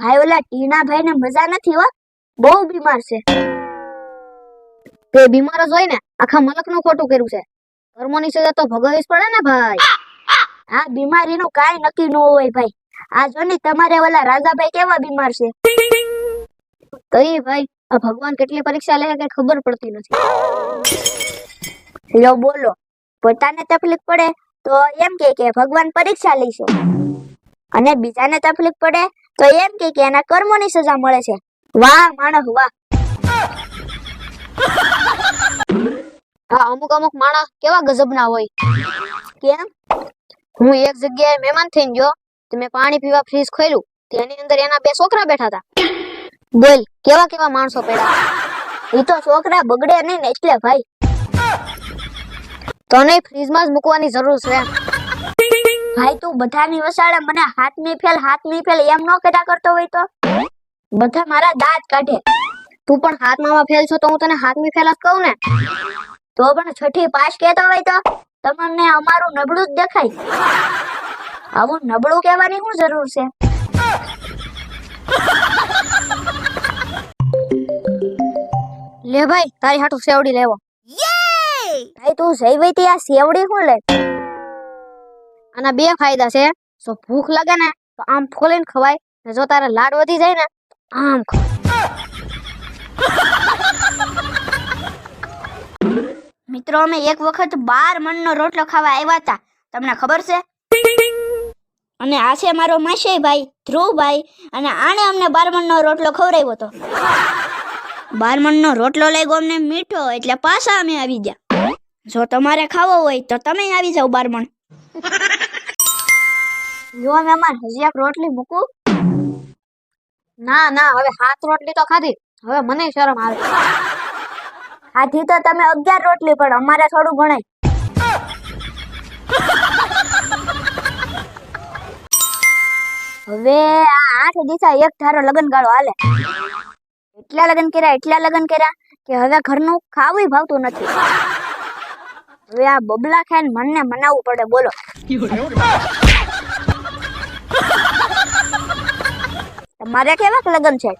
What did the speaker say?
ભાઈ ઓલા ટીના ભાઈ ને મજા નથી હો. બહુ બીમાર છે. તે બીમાર જ હોય ને, આખા મલકનું ખોટું કર્યું છે. કર્મોની સજા તો ભોગવવી પડે ને ભાઈ. આ બીમારીનું કાંઈ નક્કી ન હોય ભાઈ. આ જો ને તમારે ઓલા રાજાભાઈ કેવા બીમાર છે. એ ભાઈ, આ ભગવાન કેટલી પરીક્ષા લે કે ખબર પડતી નથી. લો બોલો, પોતાને તકલીફ પડે તો એમ કે કે ભગવાન પરીક્ષા લઈશું. અને બીજાને તકલીફ પડે તો એમ કે કે એના કર્મોની સજા મળે છે. વાહ, માણસ, વાહ. હા, અમુક અમુક માણસ કેવા ગજબના હોય. કેમ? હું એક જગ્યાએ મહેમાન થઈને ગયો, તો મેં પાણી પીવા ફ્રીજ ખોલ્યું તેની અંદર એના બે છોકરા બેઠા હતા. બોલ, કેવા કેવા માણસો પડ્યા? એ તો છોકરા બગડે નહીં ને એટલે ભાઈ. તને ફ્રીજમાં જ મૂકવાની જરૂર છે. ભાઈ તું બધાની વસાડે મને હાથની ફેલ હાથની ફેલ એમ ન કર્યા કરતો હોય તો? બધા મારા દાંત કાઢે. તું પણ હાથમાં ફેલ છો તો હું તને હાથમી ફેલ જ કહું ને? તો પણ છઠ્ઠી પાસ કહેતો હોય તો? તમને અમારું નબળું જ દેખાય. આવું નબળું કહેવાની શું જરૂર છે? લે ભાઈ તારી હાટુ સેવડી લેવો. ભાઈ તું જઈ વઈ આ સેવડી શું લે? આના બે ફાયદા છે. જો ભૂખ લાગે ને, તો આમ ફોલીને ખવાય. ને જો તારે લાડ વધી જાય ને આમ મિત્રો, અમે એક વખત બાર મણનો રોટલો ખાવા આવ્યા હતા. તમને ખબર છે? અને આ છે મારો માસી ભાઈ ધ્રુવભાઈ, અને આણે અમને બાર મણનો રોટલો ખવડાવ્યો હતો. બાર મણનો રોટલો લાગ્યો અમને મીઠો, એટલે પાછા અમે આવી ગયા. જો તમારે ખાવો હોય, તો તમે આવી જાઓ બાર મણ. જો મહેમાન, હજી એક રોટલી મૂકું. ના ના, હવે હાથ રોટલી તો ખાધી. હવે મને શરમ આવે. ખાધી તો તમે અગિયાર રોટલી પણ, અમારે થોડું ગણાય હવે આ આઠ દિશા, એક ધારો લગન ગાળો હાલે. એટલા લગન કર્યા, એટલા લગન કર્યા કે હવે ઘરનું ખાવું ભાવતું નથી. હવે આ બબલા ખાઈને મનને મનાવવું પડે, બોલો. તમારે કેવાક લગ્ન છે?